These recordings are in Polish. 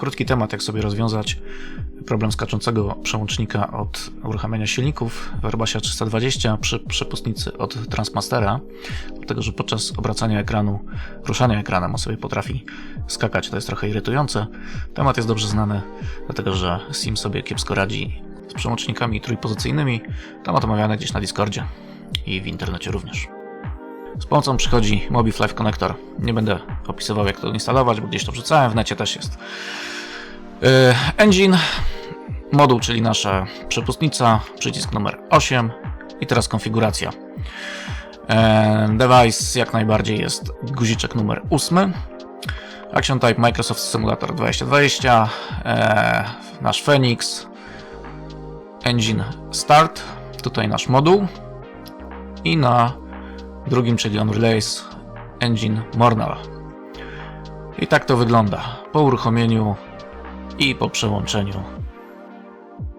Krótki temat, jak sobie rozwiązać problem skaczącego przełącznika od uruchamiania silników w Airbusie 320 przy przepustnicy od Transmastera, dlatego że podczas obracania ekranu, ruszania ekranem on sobie potrafi skakać, to jest trochę irytujące. Temat jest dobrze znany, dlatego że Sim sobie kiepsko radzi z przełącznikami trójpozycyjnymi. Temat omawiany gdzieś na Discordzie i w internecie również. Z pomocą przychodzi Mobif Live Connector. Nie będę opisywał jak to instalować, bo gdzieś to wrzucałem, w necie też jest. Yy, engine, moduł, czyli nasza przepustnica, przycisk numer 8 i teraz konfiguracja. Yy, device jak najbardziej jest guziczek numer 8. Action Type Microsoft Simulator 2020, yy, nasz Phoenix, Engine Start, tutaj nasz moduł i na drugim, czyli on Relays Engine Mornal. I tak to wygląda po uruchomieniu i po przełączeniu.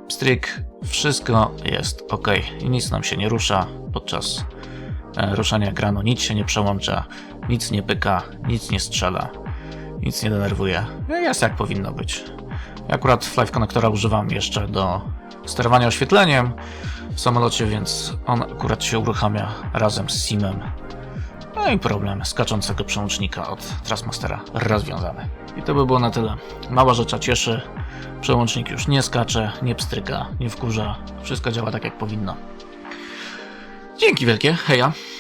Stryk, wszystko jest ok. Nic nam się nie rusza podczas e, ruszania ekranu, nic się nie przełącza, nic nie pyka, nic nie strzela, nic nie denerwuje. Jest jak powinno być. Akurat Flive Connectora używam jeszcze do sterowania oświetleniem w samolocie, więc on akurat się uruchamia razem z SIM-em. No i problem skaczącego przełącznika od Trustmastera rozwiązany. I to by było na tyle. Mała rzecza cieszy. Przełącznik już nie skacze, nie pstryka, nie wkurza. Wszystko działa tak jak powinno. Dzięki wielkie, heja.